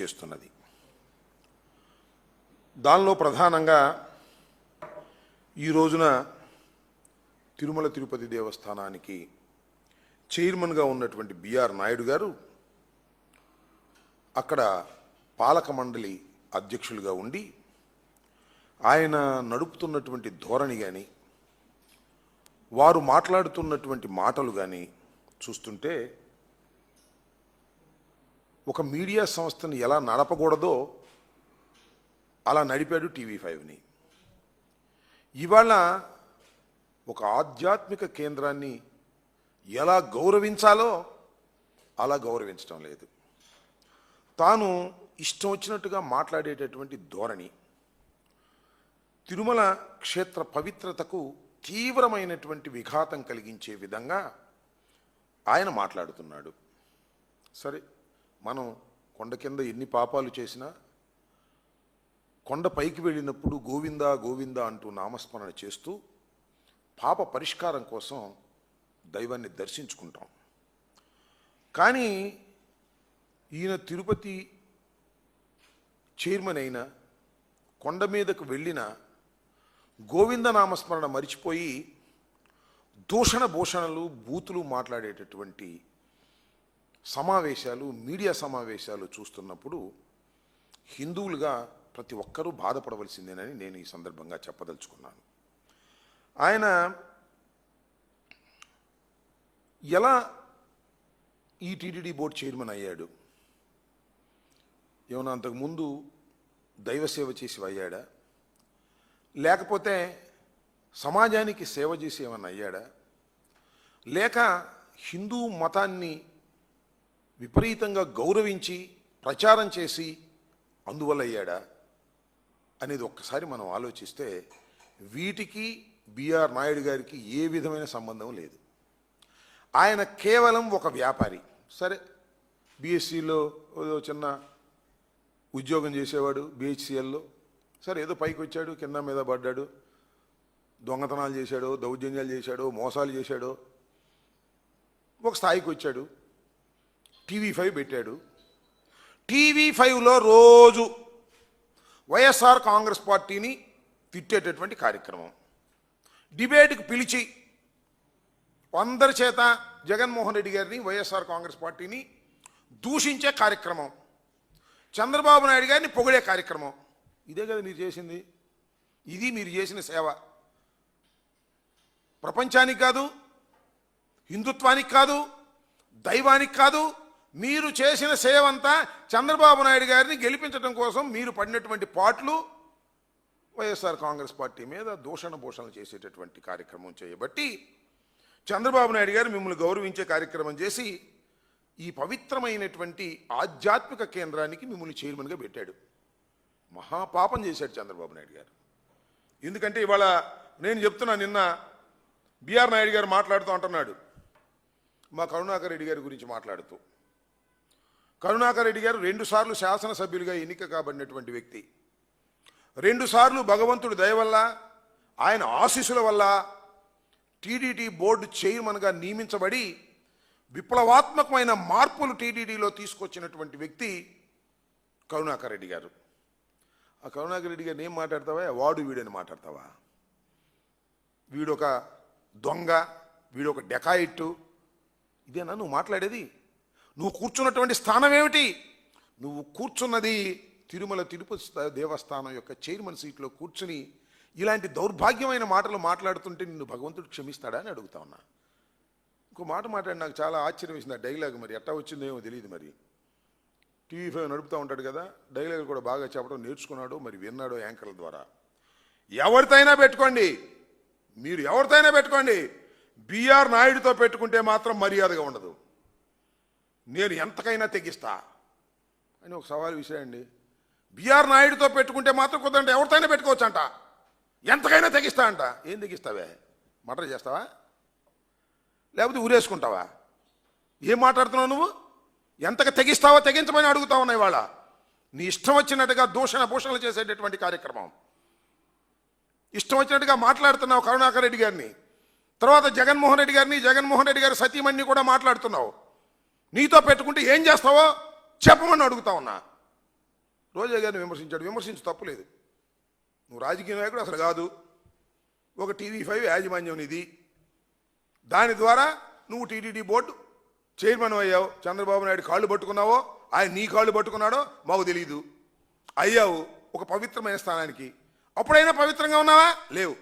చేస్తున్నది. దానిలో ప్రధానంగా ఈ రోజున తిరుమల తిరుపతి దేవస్థానానికి చైర్మన్గా ఉన్నటువంటి బిఆర్ నాయుడు గారు అక్కడ పాలక మండలి అధ్యక్షులుగా ఉండి ఆయన నడుపుతున్నటువంటి ధోరణి కానీ వారు మాట్లాడుతున్నటువంటి మాటలు కానీ చూస్తుంటే ఒక మీడియా సంస్థను ఎలా నడపకూడదో అలా నడిపాడు టీవీ ఫైవ్ని. ఇవాళ ఒక ఆధ్యాత్మిక కేంద్రాన్ని ఎలా గౌరవించాలో అలా గౌరవించడం లేదు. తాను ఇష్టం వచ్చినట్టుగా మాట్లాడేటటువంటి ధోరణి తిరుమల క్షేత్ర పవిత్రతకు తీవ్రమైనటువంటి విఘాతం కలిగించే విధంగా ఆయన మాట్లాడుతున్నాడు. సరే మనం కొండ కింద ఎన్ని పాపాలు చేసినా కొండ పైకి వెళ్ళినప్పుడు గోవిందా గోవిందా అంటూ నామస్మరణ చేస్తూ పాప పరిష్కారం కోసం దైవాన్ని దర్శించుకుంటాం. కానీ ఈయన తిరుపతి చైర్మన్ అయిన కొండ మీదకు వెళ్ళిన గోవింద నామస్మరణ మరిచిపోయి దూషణ భూషణలు బూతులు మాట్లాడేటటువంటి సమావేశాలు మీడియా సమావేశాలు చూస్తున్నప్పుడు హిందువులుగా ప్రతి ఒక్కరూ బాధపడవలసిందేనని నేను ఈ సందర్భంగా చెప్పదలుచుకున్నాను. ఆయన ఎలా ఈ టీటీడీ బోర్డు చైర్మన్ అయ్యాడు? ఏమన్నా అంతకుముందు దైవ సేవ చేసి అయ్యాడా? లేకపోతే సమాజానికి సేవ చేసి ఏమన్నా అయ్యాడా? లేక హిందూ మతాన్ని విపరీతంగా గౌరవించి ప్రచారం చేసి అందువల్ల అయ్యాడా అనేది ఒక్కసారి మనం ఆలోచిస్తే వీటికి బిఆర్ నాయుడు గారికి ఏ విధమైన సంబంధం లేదు. ఆయన కేవలం ఒక వ్యాపారి. సరే బీఎస్సీలో చిన్న ఉద్యోగం చేసేవాడు బిహెచ్సిఎల్లో సరే ఏదో పైకి వచ్చాడు కింద మీద పడ్డాడు దొంగతనాలు చేశాడో దౌర్జన్యాలు చేశాడో మోసాలు చేశాడో ఒక స్థాయికి వచ్చాడు. టీవీ ఫైవ్ పెట్టాడు. టీవీ ఫైవ్లో రోజు వైఎస్ఆర్ కాంగ్రెస్ పార్టీని తిట్టేటటువంటి కార్యక్రమం. డిబేట్కి పిలిచి అందరి చేత జగన్మోహన్ రెడ్డి గారిని వైఎస్ఆర్ కాంగ్రెస్ పార్టీని దూషించే కార్యక్రమం. చంద్రబాబు నాయుడు గారిని పొగిడే కార్యక్రమం. ఇదే కదా మీరు చేసింది. ఇది మీరు చేసిన సేవ. ప్రపంచానికి కాదు హిందుత్వానికి కాదు దైవానికి కాదు మీరు చేసిన సేవంతా చంద్రబాబు నాయుడు గారిని గెలిపించడం కోసం మీరు పడినటువంటి పాటలు వైఎస్ఆర్ కాంగ్రెస్ పార్టీ మీద దూషణ భూషణలు చేసేటటువంటి కార్యక్రమం చేయబట్టి చంద్రబాబు నాయుడు గారు మిమ్మల్ని గౌరవించే కార్యక్రమం చేసి ఈ పవిత్రమైనటువంటి ఆధ్యాత్మిక కేంద్రానికి మిమ్మల్ని చైర్మన్గా పెట్టాడు. మహాపాపం చేశాడు చంద్రబాబు నాయుడు గారు. ఎందుకంటే ఇవాళ నేను చెప్తున్నా నిన్న బీఆర్ నాయుడు గారు మాట్లాడుతూ అంటున్నాడు. మా కరుణాకర్ రెడ్డి గారి గురించి మాట్లాడుతూ. కరుణాకర్ రెడ్డి గారు రెండుసార్లు శాసనసభ్యులుగా ఎన్నిక కాబడినటువంటి వ్యక్తి. రెండుసార్లు భగవంతుడి దయ వల్ల ఆయన ఆశీస్సుల వల్ల టీడీటీ బోర్డు చైర్మన్గా నియమించబడి విప్లవాత్మకమైన మార్పులు టీడీడీలో తీసుకొచ్చినటువంటి వ్యక్తి కరుణాకర్ రెడ్డి గారు. ఆ కరుణాకర్ రెడ్డి గారిని ఏం మాట్లాడతావా? వాడు వీడని మాట్లాడతావా? వీడొక దొంగ వీడొక డెకాయిట్టు. ఇదేనా నువ్వు మాట్లాడేది? నువ్వు కూర్చున్నటువంటి స్థానం ఏమిటి? నువ్వు కూర్చున్నది తిరుమల తిరుపతి దేవస్థానం యొక్క చైర్మన్ సీట్లో కూర్చుని ఇలాంటి దౌర్భాగ్యమైన మాటలు మాట్లాడుతుంటే నిన్ను భగవంతుడు క్షమిస్తాడా అని అడుగుతా ఉన్నా. ఇంకో మాట మాట్లాడి నాకు చాలా ఆశ్చర్యం వేసింది ఆ డైలాగ్ మరి. ఎట్టా వచ్చిందేమో తెలియదు మరి. టీవీ ఫైవ్ నడుపుతూ ఉంటాడు కదా డైలాగ్ కూడా బాగా చెప్పడం నేర్చుకున్నాడు మరి విన్నాడు యాంకర్ల ద్వారా. ఎవరితైనా పెట్టుకోండి. మీరు ఎవరితైనా పెట్టుకోండి. బీఆర్ నాయుడుతో పెట్టుకుంటే మాత్రం మర్యాదగా ఉండదు. నేను ఎంతకైనా తెగిస్తా. అని ఒక సవాల్ విసిరాయండి బిఆర్ నాయుడుతో పెట్టుకుంటే మాత్రం కుదరండి ఎవరితోనే పెట్టుకోవచ్చు అంట ఎంతకైనా తెగిస్తా అంట. ఏం తెగిస్తావే? మటర్ చేస్తావా? లేకపోతే ఊరేసుకుంటావా? ఏం మాట్లాడుతున్నావు నువ్వు? ఎంతగా తెగిస్తావో తెగించమని అడుగుతా ఉన్నాయి వాళ్ళ నీ ఇష్టం వచ్చినట్టుగా దూషణ భూషణలు చేసేటటువంటి కార్యక్రమం. ఇష్టం వచ్చినట్టుగా మాట్లాడుతున్నావు కరుణాకర్ రెడ్డి గారిని. తర్వాత జగన్మోహన్ రెడ్డి గారిని జగన్మోహన్ రెడ్డి గారి సతీమణిని కూడా మాట్లాడుతున్నావు. నీతో పెట్టుకుంటే ఏం చేస్తావో చెప్పమని అడుగుతా ఉన్నా. రోజా గారిని విమర్శించాడు. విమర్శించు తప్పులేదు నువ్వు రాజకీయ నాయకుడు అసలు కాదు. ఒక టీవీ ఫైవ్ యాజమాన్యం ఇది దాని ద్వారా నువ్వు టీటీడీ బోర్డు చైర్మన్ అయ్యావు. చంద్రబాబు నాయుడు కాళ్ళు పట్టుకున్నావో ఆయన నీ కాళ్ళు పట్టుకున్నాడో మాకు తెలియదు అయ్యావు ఒక పవిత్రమైన స్థానానికి. అప్పుడైనా పవిత్రంగా ఉన్నావా? లేవు.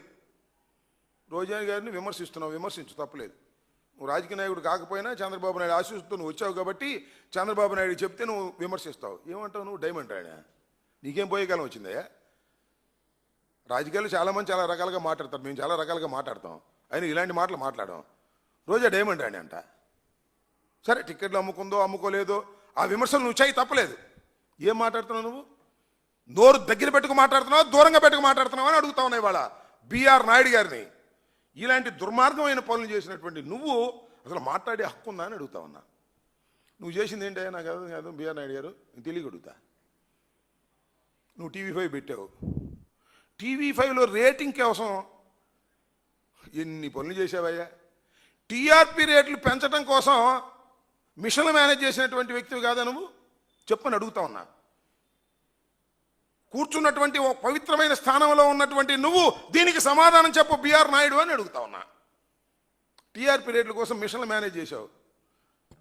రోజా గారిని విమర్శిస్తున్నావు. విమర్శించు తప్పలేదు నువ్వు రాజకీయ నాయకుడు కాకపోయినా చంద్రబాబు నాయుడు ఆశిస్తూ నువ్వు వచ్చావు కాబట్టి చంద్రబాబు నాయుడు చెప్తే నువ్వు విమర్శిస్తావు. ఏమంటావు నువ్వు? డైమండ్ ఆయన. నీకేం పోయే కాలం వచ్చిందయ్యా రాజకీయాలు చాలామంది చాలా రకాలుగా మాట్లాడతారు. మేము చాలా రకాలుగా మాట్లాడతాం. ఆయన ఇలాంటి మాటలు మాట్లాడాం రోజా డైమండ్ అని అంట. సరే టికెట్లు అమ్ముకుందో అమ్ముకోలేదో ఆ విమర్శలు నువ్వు చేయి తప్పలేదు. ఏం మాట్లాడుతున్నావు నువ్వు? నోరు దగ్గర పెట్టుకు మాట్లాడుతున్నావు? దూరంగా పెట్టుకు మాట్లాడుతున్నావా అని అడుగుతా ఉన్నాయి వాళ్ళ బీఆర్ నాయుడు గారిని. ఇలాంటి దుర్మార్గమైన పనులు చేసినటువంటి నువ్వు అసలు మాట్లాడే హక్కు ఉందా అని అడుగుతా ఉన్నా. నువ్వు చేసింది ఏంటి నాకు అర్థం కాదు. బీఆర్ నాయుడు గారు నేను తెలియక అడుగుతా. నువ్వు టీవీ ఫైవ్ పెట్టావు. టీవీ ఫైవ్లో రేటింగ్ కోసం ఎన్ని పనులు చేసావయ్యా టీఆర్పీ రేట్లు పెంచడం కోసం మిషన్లు మేనేజ్ చేసినటువంటి వ్యక్తివి కాదా నువ్వు? చెప్పని అడుగుతా ఉన్నా. కూర్చున్నటువంటి ఒక పవిత్రమైన స్థానంలో ఉన్నటువంటి నువ్వు దీనికి సమాధానం చెప్పు బిఆర్ నాయుడు అని అడుగుతా ఉన్నా. టీఆర్పీ రేట్ల కోసం మిషన్లు మేనేజ్ చేశావు.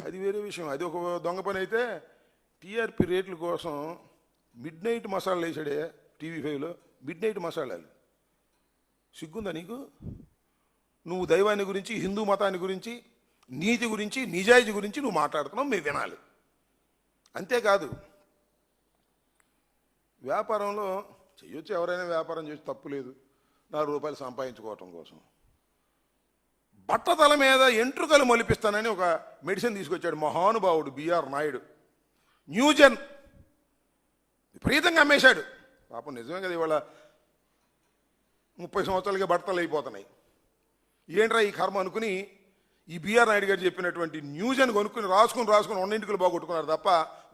అది వేరే విషయం. అది ఒక దొంగ పని అయితే టీఆర్పీ రేట్ల కోసం మిడ్ నైట్ మసాలా వేసాడే టీవీ ఫైవ్లో. మిడ్ నైట్ మసాలాలు. సిగ్గుందా నీకు? నువ్వు దైవాన్ని గురించి హిందూ మతాన్ని గురించి నీతి గురించి నిజాయితీ గురించి నువ్వు మాట్లాడుతున్నావు మీరు వినాలి. అంతేకాదు వ్యాపారంలో చేయొచ్చు ఎవరైనా వ్యాపారం చేసి తప్పు లేదు. నాలుగు రూపాయలు సంపాదించుకోవటం కోసం. బట్టతల మీద ఎంట్రుకలు మొలిపిస్తానని ఒక మెడిసిన్ తీసుకొచ్చాడు మహానుభావుడు బిఆర్ నాయుడు. న్యూజన్ విపరీతంగా అమ్మేశాడు. పాపం నిజమే కదా ఇవాళ ముప్పై సంవత్సరాలకే బట్టలు అయిపోతున్నాయి. ఏంట్రా ఈ కర్మ అనుకుని ఈ బిఆర్ నాయుడు గారు చెప్పినటువంటి న్యూజన్ కొనుక్కుని రాసుకుని రాసుకుని రెండింటికి బాగొట్టుకున్నారు తప్ప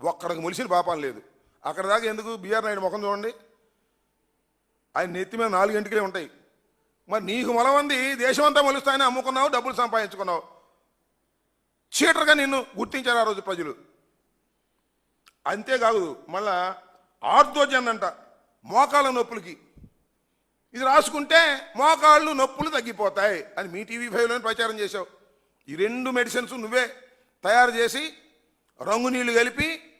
ఒక్కడికి మొలిసిన పాపం లేదు. అక్కడ దాకా ఎందుకు బీఆర్ నాయుడు ముఖం చూడండి? ఆయన నెత్తి మీద నాలుగు గంటలే ఉంటాయి. మరి నీకు మొలమంది దేశమంతా మొలుస్తాయని అమ్ముకున్నావు డబ్బులు సంపాదించుకున్నావు. చీటర్గా నిన్ను గుర్తించారు ఆ రోజు ప్రజలు. అంతేకాదు మళ్ళా ఆర్థోజన్ అంట మోకాళ్ళ నొప్పులకి. ఇది రాసుకుంటే మోకాళ్ళు నొప్పులు తగ్గిపోతాయి అని మీ టీవీ ఫైవ్లోనే ప్రచారం చేశావు. ఈ రెండు మెడిసిన్స్ నువ్వే తయారు చేసి రంగు నీళ్ళు కలిపి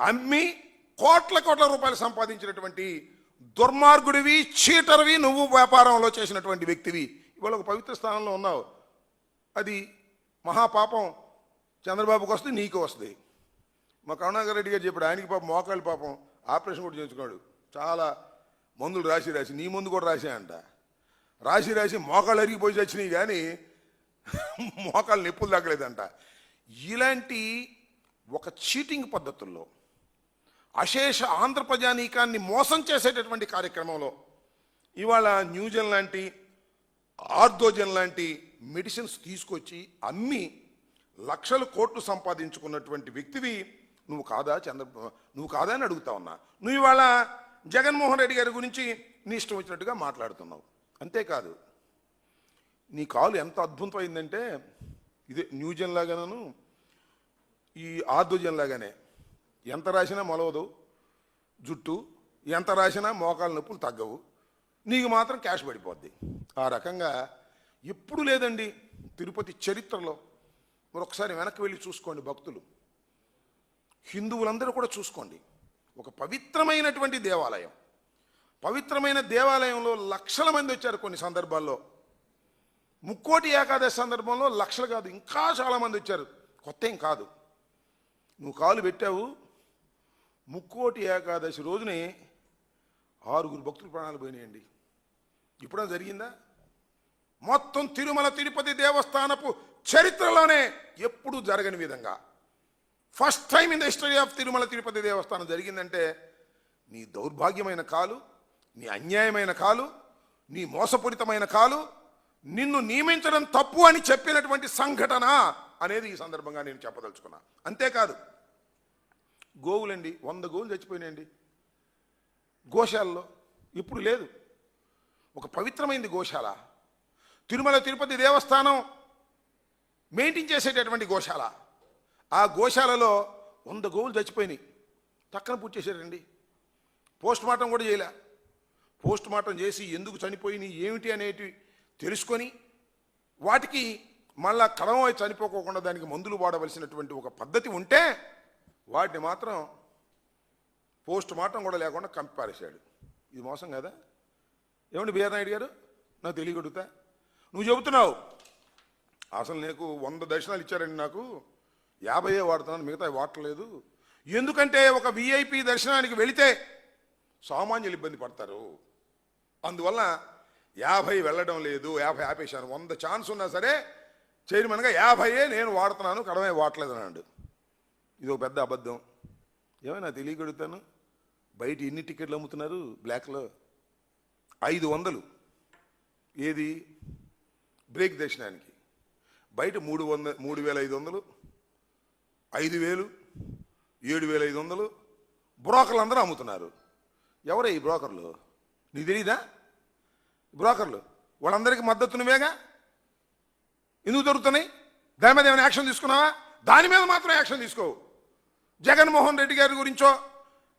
అమ్మి కోట్ల కోట్ల రూపాయలు సంపాదించినటువంటి దుర్మార్గుడివి చీటర్వి నువ్వు వ్యాపారంలో చేసినటువంటి వ్యక్తివి. ఇవాళ ఒక పవిత్ర స్థానంలో ఉన్నావు. అది మహాపాపం. చంద్రబాబుకి వస్తుంది నీకు వస్తుంది. మా కరుణాకర్ రెడ్డి గారు చెప్పాడు ఆయనకి పాపం మోకాళ్ళు పాపం ఆపరేషన్ కూడా చేయించుకున్నాడు. చాలా మందులు రాసి రాసి నీ ముందు కూడా రాసాయంట రాసి రాసి మోకాళ్ళు అరిగిపోయి వచ్చినాయి కానీ మోకాళ్ళు నొప్పులు తగ్గలేదంట. ఇలాంటి ఒక చీటింగ్ పద్ధతుల్లో అశేష ఆంధ్ర ప్రజానీకాన్ని మోసం చేసేటటువంటి కార్యక్రమంలో ఇవాళ న్యూజన్ లాంటి ఆర్థోజన్ లాంటి మెడిసిన్స్ తీసుకొచ్చి అమ్మి లక్షల కోట్లు సంపాదించుకున్నటువంటి వ్యక్తివి నువ్వు కాదా చంద్ర నువ్వు కాదా అని అడుగుతా ఉన్నా. నువ్వు ఇవాళ జగన్మోహన్ రెడ్డి గారి గురించి నీ ఇష్టం వచ్చినట్టుగా మాట్లాడుతున్నావు. అంతేకాదు నీ కాలు ఎంత అద్భుతమైందంటే ఇదే న్యూజన్ లాగాను ఈ ఆర్థోజన్ లాగానే ఎంత రాసినా మొలవదు జుట్టు ఎంత రాసినా మోకాళ్ళ నొప్పులు తగ్గవు. నీకు మాత్రం క్యాష్ పడిపోద్ది. ఆ రకంగా ఎప్పుడు లేదండి తిరుపతి చరిత్రలో. మరి ఒకసారి వెనక్కి వెళ్ళి చూసుకోండి భక్తులు. హిందువులందరూ కూడా చూసుకోండి. ఒక పవిత్రమైనటువంటి దేవాలయం. పవిత్రమైన దేవాలయంలో లక్షల మంది వచ్చారు కొన్ని సందర్భాల్లో. ముక్కోటి ఏకాదశి సందర్భంలో లక్షలు కాదు ఇంకా చాలామంది వచ్చారు. కొత్త ఏం కాదు. నువ్వు కాలు పెట్టావు ముక్కోటి ఏకాదశి రోజునే ఆరుగురు భక్తుల ప్రాణాలు పోయినాయండి. ఇప్పుడు జరిగిందా? మొత్తం తిరుమల తిరుపతి దేవస్థానపు చరిత్రలోనే ఎప్పుడూ జరగని విధంగా. First time in the history of Tirumala Tirupati Devasthanam జరిగిందంటే నీ దౌర్భాగ్యమైన కాలు నీ అన్యాయమైన కాలు నీ మోసపూరితమైన కాలు నిన్ను నియమించడం తప్పు అని చెప్పినటువంటి సంఘటన అనేది ఈ సందర్భంగా నేను చెప్పదలుచుకున్నా. అంతేకాదు గోవులండి వంద గోవులు చచ్చిపోయినాయండి. గోశాలలో ఇప్పుడు లేదు. ఒక పవిత్రమైంది గోశాల. తిరుమల తిరుపతి దేవస్థానం మెయింటైన్ చేసేటటువంటి గోశాల. ఆ గోశాలలో వంద గోవులు చచ్చిపోయినాయి. టక్కన పూర్తి చేశారండి. పోస్ట్ మార్టం కూడా చేయలే. పోస్ట్ మార్టం చేసి ఎందుకు చనిపోయినాయి ఏమిటి అనేటివి తెలుసుకొని వాటికి మళ్ళా కడమై చనిపోకోకుండా దానికి మందులు వాడవలసినటువంటి ఒక పద్ధతి ఉంటే వాటిని మాత్రం పోస్ట్ మార్టం కూడా లేకుండా కంపారేశాడు. ఇది మోసం కదా? ఏమండి బిఆర్ నాయుడు గారు? నాకు తెలియగడుగుతా నువ్వు చెబుతున్నావు. అసలు నీకు వంద దర్శనాలు ఇచ్చారండి నాకు. యాభైయే వాడుతున్నాను మిగతా వాడలేదు ఎందుకంటే ఒక విఐపి దర్శనానికి వెళితే సామాన్యులు ఇబ్బంది పడతారు. అందువల్ల యాభై వెళ్ళడం లేదు యాభై ఆపేశాను. వంద ఛాన్స్ ఉన్నా సరే చైర్మన్గా యాభైయే నేను వాడుతున్నాను కడమే వాడలేదు అన్నాడు. ఇది ఒక పెద్ద అబద్ధం. ఏమైనా తెలియగడుగుతాను? బయట ఎన్ని టికెట్లు అమ్ముతున్నారు? బ్లాక్లో ఐదు వందలు. ఏది? బ్రేక్ దర్శనానికి. బయట మూడు వంద మూడు వేల ఐదు వందలు. ఐదు వేలు ఏడు వేల ఐదు వందలు. బ్రోకర్లు అందరూ అమ్ముతున్నారు. ఎవరే ఈ బ్రోకర్లు? నీకు తెలీదా? బ్రోకర్లు. వాళ్ళందరికీ మద్దతు నువ్వేగా? ఎందుకు దొరుకుతున్నాయి? దాని మీద ఏమైనా యాక్షన్ తీసుకున్నావా? దాని మీద మాత్రం యాక్షన్ తీసుకోవు జగన్మోహన్ రెడ్డి గారి గురించో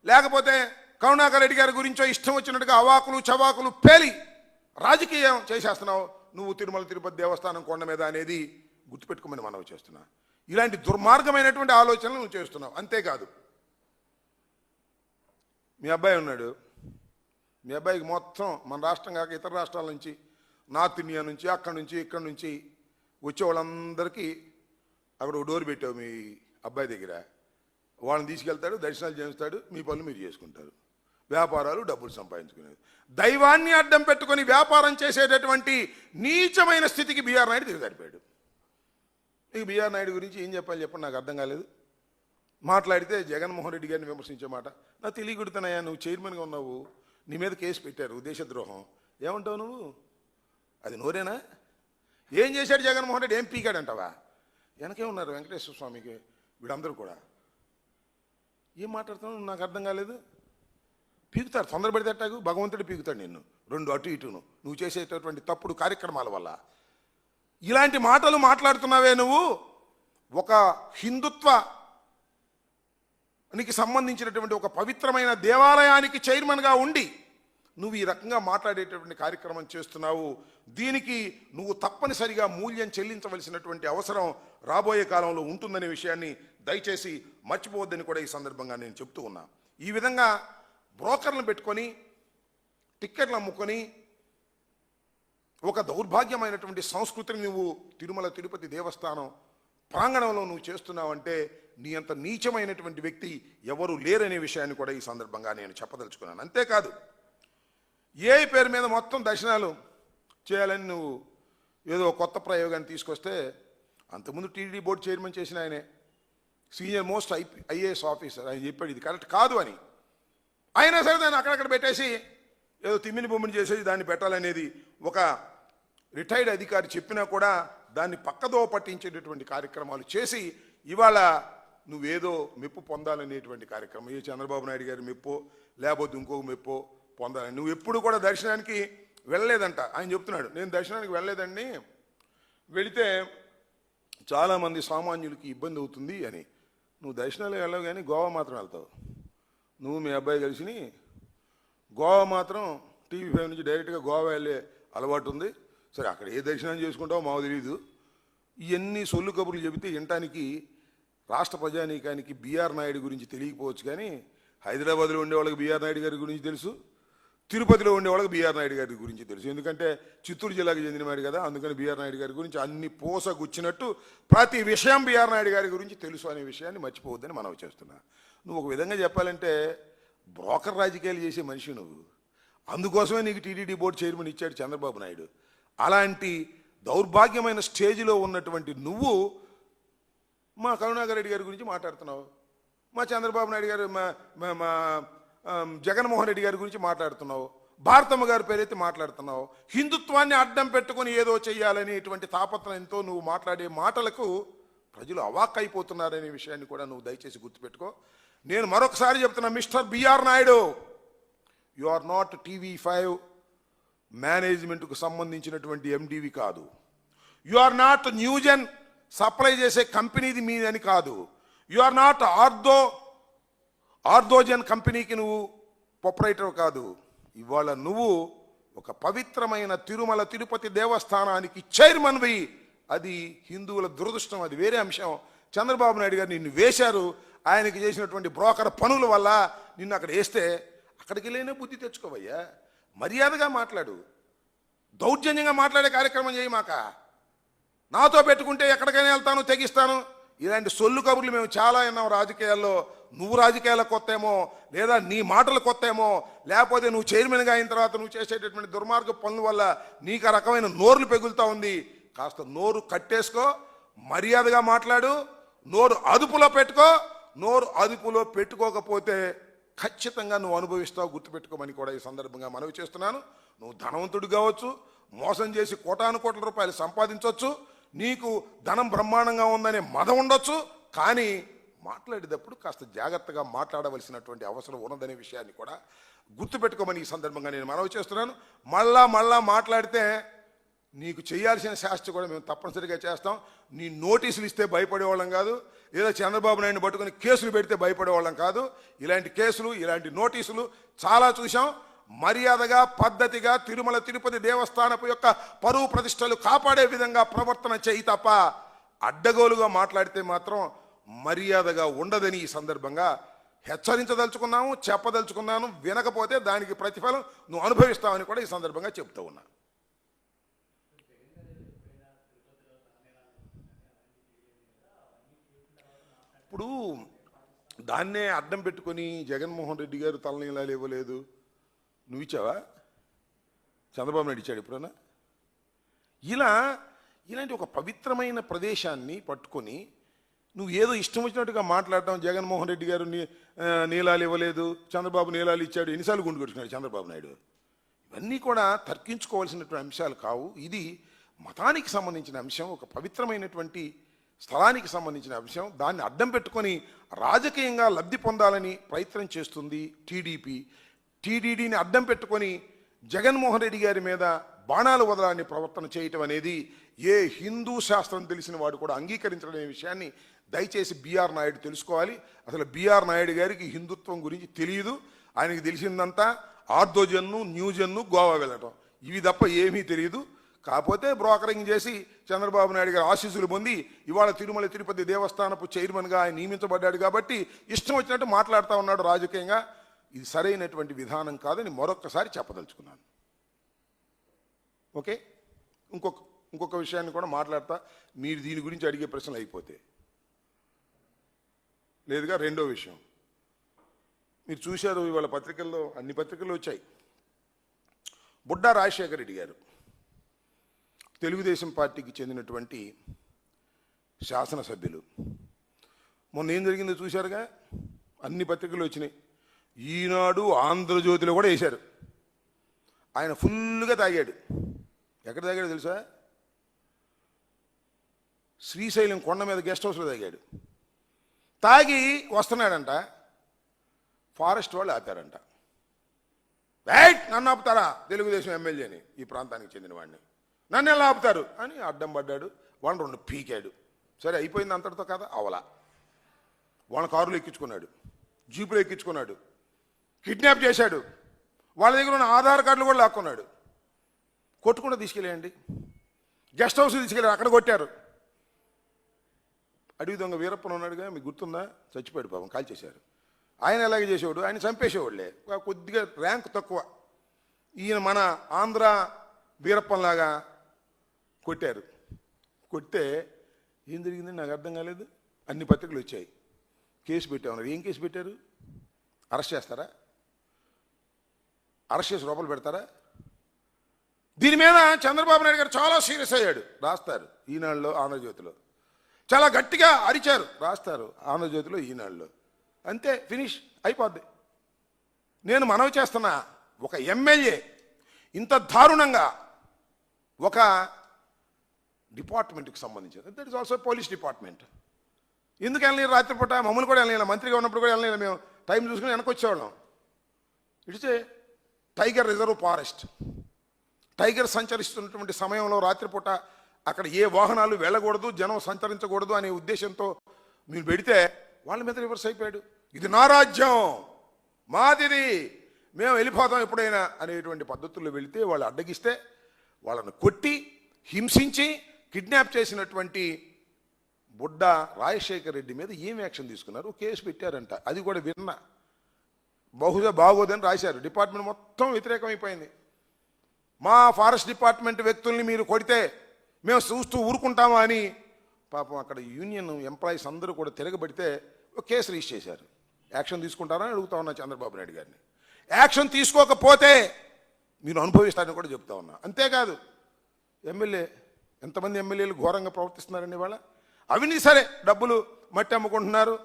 లేకపోతే కరుణాకర్ రెడ్డి గారి గురించో ఇష్టం వచ్చినట్టుగా అవాకులు చవాకులు పేలి రాజకీయం చేసేస్తున్నావు. నువ్వు తిరుమల తిరుపతి దేవస్థానం కొండ మీద అనేది గుర్తుపెట్టుకోమని మనవి చేస్తున్నా. ఇలాంటి దుర్మార్గమైనటువంటి ఆలోచనలు నువ్వు చేస్తున్నావు. అంతేకాదు మీ అబ్బాయి ఉన్నాడు. మీ అబ్బాయికి మొత్తం మన రాష్ట్రం కాక ఇతర రాష్ట్రాల నుంచి నార్త్ ఇండియా నుంచి అక్కడి నుంచి ఇక్కడి నుంచి వచ్చే వాళ్ళందరికీ అక్కడ ఒక డోర్ పెట్టావు మీ అబ్బాయి దగ్గర. వాళ్ళని తీసుకెళ్తాడు దర్శనాలు చేస్తాడు మీ పనులు మీరు చేసుకుంటారు. వ్యాపారాలు డబ్బులు సంపాదించుకునేది. దైవాన్ని అడ్డం పెట్టుకొని వ్యాపారం చేసేటటువంటి నీచమైన స్థితికి బీఆర్ నాయుడు దిగజారిపోయాడు. నీకు బీఆర్ నాయుడు గురించి ఏం చెప్పాలి చెప్పండి నాకు అర్థం కాలేదు. మాట్లాడితే జగన్మోహన్ రెడ్డి గారిని విమర్శించే మాట నా తెలియకుడుతున్నాయా నువ్వు చైర్మన్గా ఉన్నావు నీ మీద కేసు పెట్టారు దేశద్రోహం. ఏమంటావు నువ్వు? అది నోరేనా? ఏం చేశాడు జగన్మోహన్ రెడ్డి? ఏం పీకాడంటావా? వెనకే ఉన్నారు వెంకటేశ్వర స్వామికి వీళ్ళందరూ కూడా. ఏం మాట్లాడుతున్నావు? నాకు అర్థం కాలేదు. పీకుతాడు తొందరపడితే పెడితేటాగు భగవంతుడు పీకుతాడు నిన్ను. రెండు అటు ఇటును. నువ్వు చేసేటటువంటి తప్పుడు కార్యక్రమాల వల్ల. ఇలాంటి మాటలు మాట్లాడుతున్నావే నువ్వు. ఒక హిందుత్వ నీకు సంబంధించినటువంటి ఒక పవిత్రమైన దేవాలయానికి చైర్మన్గా ఉండి నువ్వు ఈ రకంగా మాట్లాడేటటువంటి కార్యక్రమం చేస్తున్నావు. దీనికి నువ్వు తప్పనిసరిగా మూల్యం చెల్లించవలసినటువంటి అవసరం రాబోయే కాలంలో ఉంటుందనే విషయాన్ని దయచేసి మర్చిపోవద్దని కూడా ఈ సందర్భంగా నేను చెప్తూ ఉన్నా. ఈ విధంగా బ్రోకర్లను పెట్టుకొని టిక్కెట్లు అమ్ముకొని ఒక దౌర్భాగ్యమైనటువంటి సంస్కృతిని నువ్వు తిరుమల తిరుపతి దేవస్థానం ప్రాంగణంలో నువ్వు చేస్తున్నావంటే నీ అంత నీచమైనటువంటి వ్యక్తి ఎవరు లేరనే విషయాన్ని కూడా ఈ సందర్భంగా నేను చెప్పదలుచుకున్నాను. అంతేకాదు ఏ పేరు మీద మొత్తం దర్శనాలు చేయాలని నువ్వు ఏదో కొత్త ప్రయోగాన్ని తీసుకొస్తే అంతకుముందు టీడీ బోర్డు చైర్మన్ చేసిన ఆయనే senior most I IAS officer ఆయన చెప్పాడు ఇది కరెక్ట్ కాదు అని. అయినా సరే దాన్ని అక్కడక్కడ పెట్టేసి ఏదో తిమ్మిని బొమ్మిని చేసేసి దాన్ని పెట్టాలనేది ఒక రిటైర్డ్ అధికారి చెప్పినా కూడా దాన్ని పక్కదో పట్టించేటటువంటి కార్యక్రమాలు చేసి ఇవాళ నువ్వేదో మెప్పు పొందాలనేటువంటి కార్యక్రమం. ఏ చంద్రబాబు నాయుడు గారి మెప్పో లేకపోతే ఇంకొక మెప్పో పొందాలని. నువ్వు ఎప్పుడు కూడా దర్శనానికి వెళ్ళలేదంట. ఆయన చెప్తున్నాడు నేను దర్శనానికి వెళ్ళలేదండి. వెళితే చాలామంది సామాన్యులకి ఇబ్బంది అవుతుంది అని. నువ్వు దర్శనాలు వెళ్ళవు కానీ గోవా మాత్రం వెళ్తావు. నువ్వు మీ అబ్బాయి కలిసి గోవా మాత్రం టీవీ ఫైవ్ నుంచి డైరెక్ట్గా గోవా వెళ్ళే అలవాటు ఉంది. సరే అక్కడ ఏ దర్శనం చేసుకుంటావో మాకు తెలియదు ఇవన్నీ సొల్లు కబుర్లు చెబితే వినటానికి రాష్ట్ర ప్రజానీకానికి బీఆర్ నాయుడు గురించి తెలియకపోవచ్చు కానీ హైదరాబాద్లో ఉండే వాళ్ళకి బీఆర్ నాయుడు గారి గురించి తెలుసు. తిరుపతిలో ఉండే వాళ్ళకి బీఆర్ నాయుడు గారి గురించి తెలుసు. ఎందుకంటే చిత్తూరు జిల్లాకు చెందినవాడు కదా అందుకని బీఆర్ నాయుడు గారి గురించి అన్ని పోసగుచ్చినట్టు ప్రతి విషయం బీఆర్ నాయుడు గారి గురించి తెలుసు అనే విషయాన్ని మర్చిపోవద్దని మనవి చేస్తున్నా. నువ్వు ఒక విధంగా చెప్పాలంటే బ్రోకర్ రాజకీయాలు చేసే మనిషి నువ్వు. అందుకోసమే నీకు టీటీడీ బోర్డు చైర్మన్ ఇచ్చాడు చంద్రబాబు నాయుడు. అలాంటి దౌర్భాగ్యమైన స్టేజ్లో ఉన్నటువంటి నువ్వు మా కరుణాకర్ రెడ్డి గారి గురించి మాట్లాడుతున్నావు. మా చంద్రబాబు నాయుడు గారు మా మా- జగన్మోహన్ రెడ్డి గారి గురించి మాట్లాడుతున్నావు. భారతమ్మ గారి పేరైతే మాట్లాడుతున్నావు. హిందుత్వాన్ని అడ్డం పెట్టుకొని ఏదో చెయ్యాలనేటువంటి తాపత్రయంతో నువ్వు మాట్లాడే మాటలకు ప్రజలు అవాక్ అయిపోతున్నారనే విషయాన్ని కూడా నువ్వు దయచేసి గుర్తుపెట్టుకో. నేను మరొకసారి చెప్తున్నా Mr B R Naidu you are not TV five మేనేజ్మెంట్కు సంబంధించినటువంటి ఎండివి కాదు. యు ఆర్ నాట్ న్యూజన్ సప్లై చేసే కంపెనీది మీదని కాదు. యు ఆర్ నాట్ ఆర్దో ఆర్దోజన్ కంపెనీకి నువ్వు ప్రొపరేటర్ కాదు. ఇవాళ నువ్వు ఒక పవిత్రమైన తిరుమల తిరుపతి దేవస్థానానికి చైర్మన్వి అది హిందువుల దురదృష్టం అది వేరే అంశం. చంద్రబాబు నాయుడు గారు నిన్ను వేశారు. ఆయనకి చేసినటువంటి బ్రోకర్ పనుల వల్ల నిన్ను అక్కడ వేస్తే అక్కడికి వెళ్ళేనే బుద్ధి తెచ్చుకోవయ్యా. మర్యాదగా మాట్లాడు. దౌర్జన్యంగా మాట్లాడే కార్యక్రమం చేయి మాక. నాతో పెట్టుకుంటే ఎక్కడికైనా వెళ్తాను తెగిస్తాను. ఇలాంటి సొల్లు కబుర్లు మేము చాలా విన్నాం రాజకీయాల్లో. నువ్వు రాజకీయాల కొత్తేమో లేదా నీ మాటలు కొత్తేమో లేకపోతే నువ్వు చైర్మన్గా అయిన తర్వాత నువ్వు చేసేటటువంటి దుర్మార్గ పనుల వల్ల నీకు ఆ రకమైన నోర్లు పెగులుతా ఉంది. కాస్త నోరు కట్టేసుకో మర్యాదగా మాట్లాడు నోరు అదుపులో పెట్టుకో నోరు అదుపులో పెట్టుకోకపోతే ఖచ్చితంగా నువ్వు అనుభవిస్తావు గుర్తుపెట్టుకోమని కూడా ఈ సందర్భంగా మనవి చేస్తున్నాను. నువ్వు ధనవంతుడు కావచ్చు మోసం చేసి కోటాను కోట్ల రూపాయలు సంపాదించవచ్చు నీకు ధనం బ్రహ్మాండంగా ఉందనే మదం ఉండొచ్చు కానీ మాట్లాడేటప్పుడు కాస్త జాగ్రత్తగా మాట్లాడవలసినటువంటి అవసరం ఉన్నదనే విషయాన్ని కూడా గుర్తుపెట్టుకోమని ఈ సందర్భంగా నేను మనవి చేస్తున్నాను. మళ్ళా మళ్ళా మాట్లాడితే నీకు చేయాల్సిన శాస్త్ర కూడా మేము తప్పనిసరిగా చేస్తాం. నీ నోటీసులు ఇస్తే భయపడేవాళ్ళం కాదు. ఏదో చంద్రబాబు నాయుడు పట్టుకొని కేసులు పెడితే భయపడేవాళ్ళం కాదు. ఇలాంటి కేసులు ఇలాంటి నోటీసులు చాలా చూసాం మర్యాదగా పద్ధతిగా తిరుమల తిరుపతి దేవస్థానపు యొక్క పరువు ప్రతిష్టలు కాపాడే విధంగా ప్రవర్తన చేయి తప్ప అడ్డగోలుగా మాట్లాడితే మాత్రం మర్యాదగా ఉండదని ఈ సందర్భంగా హెచ్చరించదలుచుకున్నాము చెప్పదలుచుకున్నాను వినకపోతే దానికి ప్రతిఫలం నువ్వు అనుభవిస్తావని కూడా ఈ సందర్భంగా చెప్తూ ఉన్నా. ఇప్పుడు దాన్నే అడ్డం పెట్టుకొని జగన్మోహన్ రెడ్డి గారు తలనీలాలు ఇవ్వలేదు నువ్వు ఇచ్చావా? చంద్రబాబు నాయుడు ఇచ్చాడు ఎప్పుడన్నా? ఇలా ఇలాంటి ఒక పవిత్రమైన ప్రదేశాన్ని పట్టుకొని నువ్వు ఏదో ఇష్టం వచ్చినట్టుగా మాట్లాడటం జగన్మోహన్ రెడ్డి గారు నీ నీలాలు ఇవ్వలేదు చంద్రబాబు నీలాలు ఇచ్చాడు ఎన్నిసార్లు గుండు కొట్టుకున్నాడు చంద్రబాబు నాయుడు? ఇవన్నీ కూడా తర్కించుకోవాల్సినటువంటి అంశాలు కావు. ఇది మతానికి సంబంధించిన అంశం ఒక పవిత్రమైనటువంటి స్థలానికి సంబంధించిన అంశం. దాన్ని అడ్డం పెట్టుకొని రాజకీయంగా లబ్ధి పొందాలని ప్రయత్నం చేస్తుంది టీడీపీ. టీడీడీని అడ్డం పెట్టుకొని జగన్మోహన్ రెడ్డి గారి మీద బాణాలు వదలాన్ని ప్రవర్తన చేయటం అనేది ఏ హిందూ శాస్త్రం తెలిసిన వాడు కూడా అంగీకరించడం విషయాన్ని దయచేసి బీఆర్ నాయుడు తెలుసుకోవాలి. అసలు బీఆర్ నాయుడు గారికి హిందుత్వం గురించి తెలియదు. ఆయనకి తెలిసిందంతా ఆర్థోజన్ను న్యూజన్ను గోవా వెళ్ళటం. ఇవి తప్ప ఏమీ తెలియదు. కాకపోతే బ్రోకరింగ్ చేసి చంద్రబాబు నాయుడు గారు ఆశీస్సులు పొంది ఇవాళ తిరుమల తిరుపతి దేవస్థానపు చైర్మన్గా ఆయన నియమించబడ్డాడు కాబట్టి ఇష్టం వచ్చినట్టు మాట్లాడుతూ ఉన్నాడు రాజకీయంగా. ఇది సరైనటువంటి విధానం కాదని మరొక్కసారి చెప్పదలుచుకున్నాను. ఓకే? ఇంకొక ఇంకొక విషయాన్ని కూడా మాట్లాడతా. మీరు దీని గురించి అడిగే ప్రశ్నలు అయిపోతే లేదుగా? రెండో విషయం. మీరు చూశారు ఇవాళ పత్రికల్లో అన్ని పత్రికల్లో వచ్చాయి. బుడ్డా రాజశేఖర రెడ్డి గారు తెలుగుదేశం పార్టీకి చెందినటువంటి శాసనసభ్యులు. మొన్న ఏం జరిగిందో చూశారుగా? అన్ని పత్రికలు వచ్చినాయి. ఈనాడు ఆంధ్రజ్యోతిలో కూడా వేశారు. ఆయన ఫుల్గా తాగాడు. ఎక్కడ తాగాడు తెలుసా? శ్రీశైలం కొండ మీద గెస్ట్ హౌస్లో తాగాడు. తాగి వస్తున్నాడంట. ఫారెస్ట్ వాళ్ళు ఆపారంట. బ్యాట్ నన్ను ఆపుతారా? తెలుగుదేశం ఎమ్మెల్యేని ఈ ప్రాంతానికి చెందిన వాడిని. నన్ను ఎలా ఆపుతారు? అని అడ్డం పడ్డాడు. వాడిని రెండు పీకాడు. సరే అయిపోయింది అంతటితో కదా అవలా. వాళ్ళ కారులో ఎక్కించుకున్నాడు. జీపులో ఎక్కించుకున్నాడు. కిడ్నాప్ చేశాడు. వాళ్ళ దగ్గర ఉన్న ఆధార్ కార్డులు కూడా లాక్కున్నాడు. కొట్టుకుండా తీసుకెళ్ళేయండి. గెస్ట్ హౌస్ తీసుకెళ్ళారు అక్కడ కొట్టారు. అడవి దొంగ వీరప్పన్ ఉన్నాడుగా మీకు గుర్తుందా? చచ్చిపోయాడు పాపం కాల్ చేశారు. ఆయన ఎలాగే చేసేవాడు? ఆయన చంపేసేవాళ్ళే కొద్దిగా ర్యాంక్ తక్కువ. ఈయన మన ఆంధ్ర వీరప్పన్లాగా కొట్టారు. కొడితే ఏం జరిగిందని నాకు అర్థం కాలేదు. అన్ని పత్రికలు వచ్చాయి. కేసు పెట్టామన్నారు. ఏం కేసు పెట్టారు? అరెస్ట్ చేస్తారా? అరెస్ట్ చేసి లోపల పెడతారా? దీని మీద చంద్రబాబు నాయుడు గారు చాలా సీరియస్ అయ్యాడు. రాస్తారు ఈనాడులో ఆంధ్రజ్యోతిలో. చాలా గట్టిగా అరిచారు. రాస్తారు ఆంధ్రజ్యోతిలో ఈనాడులో. అంతే ఫినిష్ అయిపోద్ది. నేను మనవి చేస్తున్న ఒక ఎమ్మెల్యే ఇంత దారుణంగా ఒక డిపార్ట్మెంట్కి సంబంధించింది. That is also police department ఎందుకు వెళ్ళలేదు రాత్రిపూట? మమ్మల్ని కూడా వెళ్ళలేదు. మంత్రిగా ఉన్నప్పుడు కూడా వెళ్ళలేదు. మేము టైం చూసుకుని వెనకొచ్చేవాళ్ళం వచ్చేవాళ్ళం. It's a tiger reserve forest tiger సంచరిస్తున్నటువంటి సమయంలో రాత్రిపూట అక్కడ ఏ వాహనాలు వెళ్ళకూడదు జనం సంచరించకూడదు అనే ఉద్దేశంతో మీరు పెడితే వాళ్ళ మీద రివర్స్ అయిపోయాడు. ఇది నా రాజ్యం మాదిది మేము వెళ్ళిపోతాం ఎప్పుడైనా అనేటువంటి పద్ధతుల్లో వెళితే వాళ్ళు అడ్డగిస్తే వాళ్ళను కొట్టి హింసించి కిడ్నాప్ చేసినటువంటి బుడ్డ రాజశేఖర్ రెడ్డి మీద ఏం యాక్షన్ తీసుకున్నారు? కేసు పెట్టారంట. అది కూడా విన్నా బహుశా బాగోదని రాశారు. డిపార్ట్మెంట్ మొత్తం వ్యతిరేకమైపోయింది. మా ఫారెస్ట్ డిపార్ట్మెంట్ వ్యక్తుల్ని మీరు కొడితే మేము చూస్తూ ఊరుకుంటామా అని పాపం అక్కడ యూనియన్ ఎంప్లాయీస్ అందరూ కూడా తిరగబడితే ఒక కేసు రిజిస్టర్ చేశారు. యాక్షన్ తీసుకుంటారని అడుగుతా ఉన్నా చంద్రబాబు నాయుడు గారిని. యాక్షన్ తీసుకోకపోతే మీరు అనుభవిస్తారని కూడా చెప్తా ఉన్నా. అంతేకాదు ఎమ్మెల్యే ఎంతమంది ఎమ్మెల్యేలు ఘోరంగా ప్రవర్తిస్తున్నారండి ఇవాళ? అవినీ సరే డబ్బులు మట్టి అమ్ముకుంటున్నారు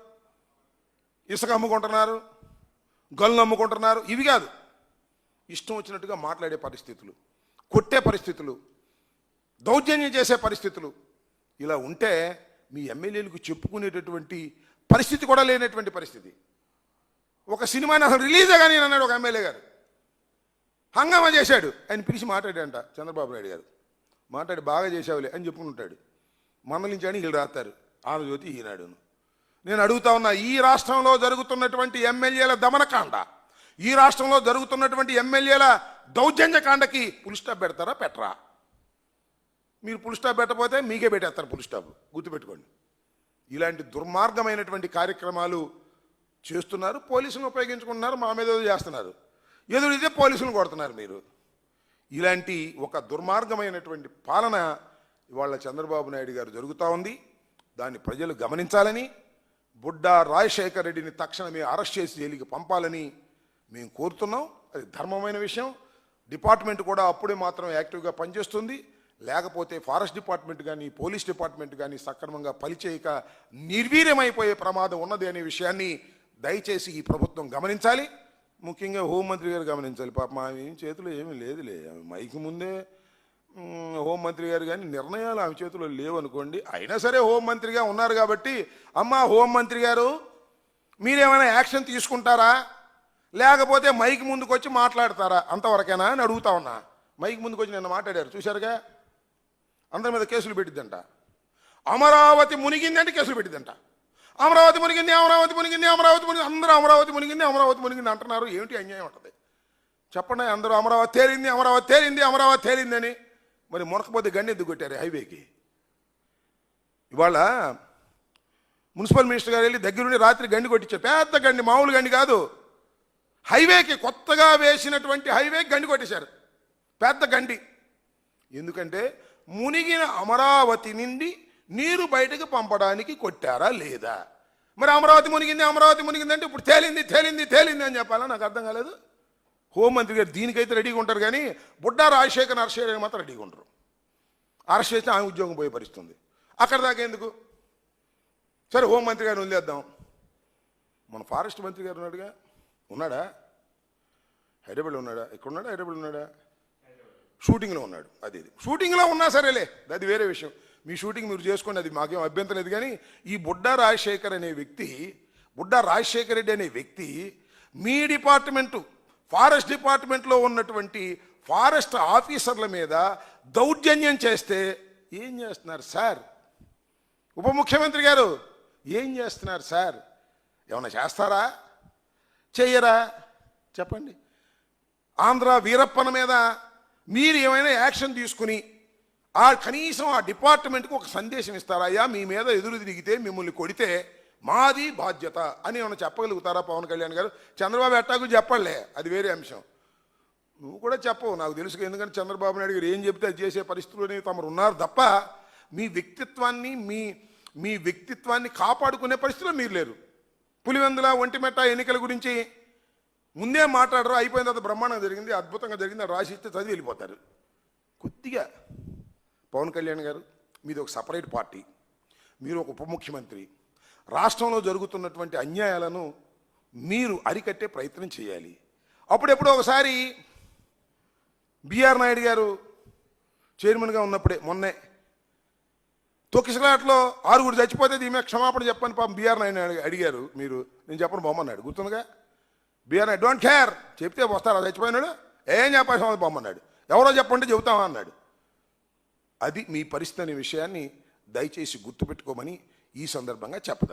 ఇసుక అమ్ముకుంటున్నారు గల్లు అమ్ముకుంటున్నారు ఇవి కాదు. ఇష్టం వచ్చినట్టుగా మాట్లాడే పరిస్థితులు. కొట్టే పరిస్థితులు దౌర్జన్యం చేసే పరిస్థితులు. ఇలా ఉంటే మీ ఎమ్మెల్యేలకు చెప్పుకునేటటువంటి పరిస్థితి కూడా లేనటువంటి పరిస్థితి. ఒక సినిమాని అసలు రిలీజ్ కానీ అన్నాడు ఒక ఎమ్మెల్యే గారు. హంగామా చేశాడు. ఆయన పిలిచి మాట్లాడాడంట చంద్రబాబు నాయుడు గారు. మాట్లాడి బాగా చేసావులే అని చెప్పుకుంటాడు మందలించాడు వీళ్ళు రాస్తారు ఆంధ్రజ్యోతి ఈనాడును నేను అడుగుతా ఉన్నా ఈ రాష్ట్రంలో జరుగుతున్నటువంటి ఎమ్మెల్యేల దమనకాండ ఈ రాష్ట్రంలో జరుగుతున్నటువంటి ఎమ్మెల్యేల దౌర్జన్యకాండకి పుల్ స్టాప్ పెడతారా పెట్టరా? మీరు పుల్ స్టాప్ పెట్టకపోతే మీకే పెట్టేస్తారు పుల్ స్టాప్. గుర్తుపెట్టుకోండి. ఇలాంటి దుర్మార్గమైనటువంటి కార్యక్రమాలు చేస్తున్నారు పోలీసులను ఉపయోగించుకుంటున్నారు మా మీద చేస్తున్నారు. ఎదురైతే పోలీసులను కొడుతున్నారు మీరు. ఇలాంటి ఒక దుర్మార్గమైనటువంటి పాలన ఇవాళ చంద్రబాబు నాయుడు గారు జరుగుతూ ఉంది. దాన్ని ప్రజలు గమనించాలని బుడ్డ రాజశేఖర్ రెడ్డిని తక్షణమే అరెస్ట్ చేసి జైలుకి పంపాలని మేము కోరుతున్నాం. అది ధర్మమైన విషయం. డిపార్ట్మెంట్ కూడా అప్పుడే మాత్రం యాక్టివ్గా పనిచేస్తుంది. లేకపోతే ఫారెస్ట్ డిపార్ట్మెంట్ కానీ పోలీస్ డిపార్ట్మెంట్ కానీ సక్రమంగా పనిచేయక నిర్వీర్యమైపోయే ప్రమాదం ఉన్నది అనే విషయాన్ని దయచేసి ఈ ప్రభుత్వం గమనించాలి. ముఖ్యంగా హోంమంత్రి గారు గమనించాలి. పాప మా ఏం చేతిలో ఏమీ లేదులే. మైకి ముందే హోంమంత్రి గారు కానీ నిర్ణయాలు ఆమె చేతిలో లేవనుకోండి. అయినా సరే హోంమంత్రిగా ఉన్నారు కాబట్టి అమ్మ హోంమంత్రి గారు మీరేమైనా యాక్షన్ తీసుకుంటారా? లేకపోతే మైక్ ముందుకు వచ్చి మాట్లాడతారా? అంతవరకేనా అని అడుగుతా ఉన్నా. మైక్ ముందుకు వచ్చి నిన్న మాట్లాడారు. చూశారుగా? అందరి మీద కేసులు పెట్టిద్దంట. అమరావతి మునిగింది అంటే కేసులు పెట్టిద్దంట. అమరావతి మునిగింది అమరావతి మునిగింది అమరావతి మునిగింది అందరూ అమరావతి మునిగింది అమరావతి మునిగింది అంటున్నారు. ఏమిటి అన్యాయం ఉంటుంది చెప్పండి అందరూ అమరావతి తేలింది అమరావతి తేలింది అమరావతి తేలింది అని. మరి మునకపోతే గండి ఎందుకు కొట్టారు హైవేకి? ఇవాళ మున్సిపల్ మినిస్టర్ గారు వెళ్ళి దగ్గరుండి రాత్రి గండి కొట్టించారు. పెద్ద గండి మామూలు గండి కాదు. హైవేకి కొత్తగా వేసినటువంటి హైవేకి గండి కొట్టేశారు. పెద్ద గండి. ఎందుకంటే మునిగిన అమరావతి నుండి నీరు బయటకు పంపడానికి కొట్టారా లేదా? మరి అమరావతి మునిగింది అమరావతి మునిగిందంటే ఇప్పుడు తేలింది తేలింది తేలింది అని చెప్పాలా? నాకు అర్థం కాలేదు. హోంమంత్రి గారు దీనికైతే రెడీగా ఉంటారు కానీ బుడ్డా రాజశేఖర్ నరసేఖర్ అని మాత్రం రెడీగా ఉంటారు అరెస్ట్ చేస్తే ఆమె ఉద్యోగం పోయే పరిస్థితుంది. అక్కడ దాకా ఎందుకు? సరే హోంమంత్రి గారిని వదిలేద్దాం. మన ఫారెస్ట్ మంత్రి గారు ఉన్నాడుగా. ఉన్నాడా? హైదరాబాద్లో ఉన్నాడా? ఇక్కడ ఉన్నాడా హైదరాబాద్లో ఉన్నాడా? షూటింగ్లో ఉన్నాడు. అది ఇది. షూటింగ్లో ఉన్నా సరేలే. అది వేరే విషయం. మీ షూటింగ్ మీరు చేసుకోండి. అది మాకేం అభ్యంతరం లేదు. కానీ ఈ బుడ్డా రాజశేఖర్ అనే వ్యక్తి బుడ్డా రాజశేఖర్ రెడ్డి అనే వ్యక్తి మీ డిపార్ట్మెంటు ఫారెస్ట్ డిపార్ట్మెంట్లో ఉన్నటువంటి ఫారెస్ట్ ఆఫీసర్ల మీద దౌర్జన్యం చేస్తే ఏం చేస్తున్నారు సార్? ఉప ముఖ్యమంత్రి గారు ఏం చేస్తున్నారు సార్? ఏమైనా చేస్తారా? చెయ్యరా చెప్పండి. ఆంధ్ర వీరప్పన మీద మీరు ఏమైనా యాక్షన్ తీసుకుని ఆ కనీసం ఆ డిపార్ట్మెంట్కి ఒక సందేశం ఇస్తారా? అయ్యా మీ మీద ఎదురు తిరిగితే మిమ్మల్ని కొడితే మాది బాధ్యత అని ఏమైనా చెప్పగలుగుతారా పవన్ కళ్యాణ్ గారు? చంద్రబాబు ఎట్టాకు చెప్పలే అది వేరే అంశం. నువ్వు కూడా చెప్పవు నాకు తెలుసు. ఎందుకంటే చంద్రబాబు నాయుడు గారు ఏం చెప్తే అది చేసే పరిస్థితులు అనేవి తమరు ఉన్నారు తప్ప మీ వ్యక్తిత్వాన్ని మీ మీ వ్యక్తిత్వాన్ని కాపాడుకునే పరిస్థితిలో మీరు లేరు. పులివెందుల ఒంటిమెట్ట ఎన్నికల గురించి ముందే మాట్లాడరు అయిపోయిన తర్వాత బ్రహ్మాండంగా జరిగింది అద్భుతంగా జరిగింది రాసిస్తే రాసి ఇస్తే చదివి వెళ్ళిపోతారు. కొద్దిగా పవన్ కళ్యాణ్ గారు మీది ఒక సపరేట్ పార్టీ మీరు ఒక ఉప ముఖ్యమంత్రి రాష్ట్రంలో జరుగుతున్నటువంటి అన్యాయాలను మీరు అరికట్టే ప్రయత్నం చేయాలి. అప్పుడెప్పుడో ఒకసారి బిఆర్ నాయుడు గారు చైర్మన్గా ఉన్నప్పుడే మొన్నే తొక్కిసలాట్లో ఆరుగురు చచ్చిపోతే దీని మీద క్షమాపణ చెప్పని పాపం బీఆర్ నాయన అడిగారు మీరు. నేను చెప్పను బొమ్మన్నాడు గుర్తుందిగా? B R Naidu don't care చెప్తే వస్తారా? చచ్చిపోయినాడు? ఏం చెప్పాల్సిన బొమ్మన్నాడు ఎవరో చెప్పంటే చెబుతామా? అన్నాడు. అది మీ పరిస్థితి అనే విషయాన్ని దయచేసి గుర్తుపెట్టుకోమని ఈ సందర్భంగా చెప్పదు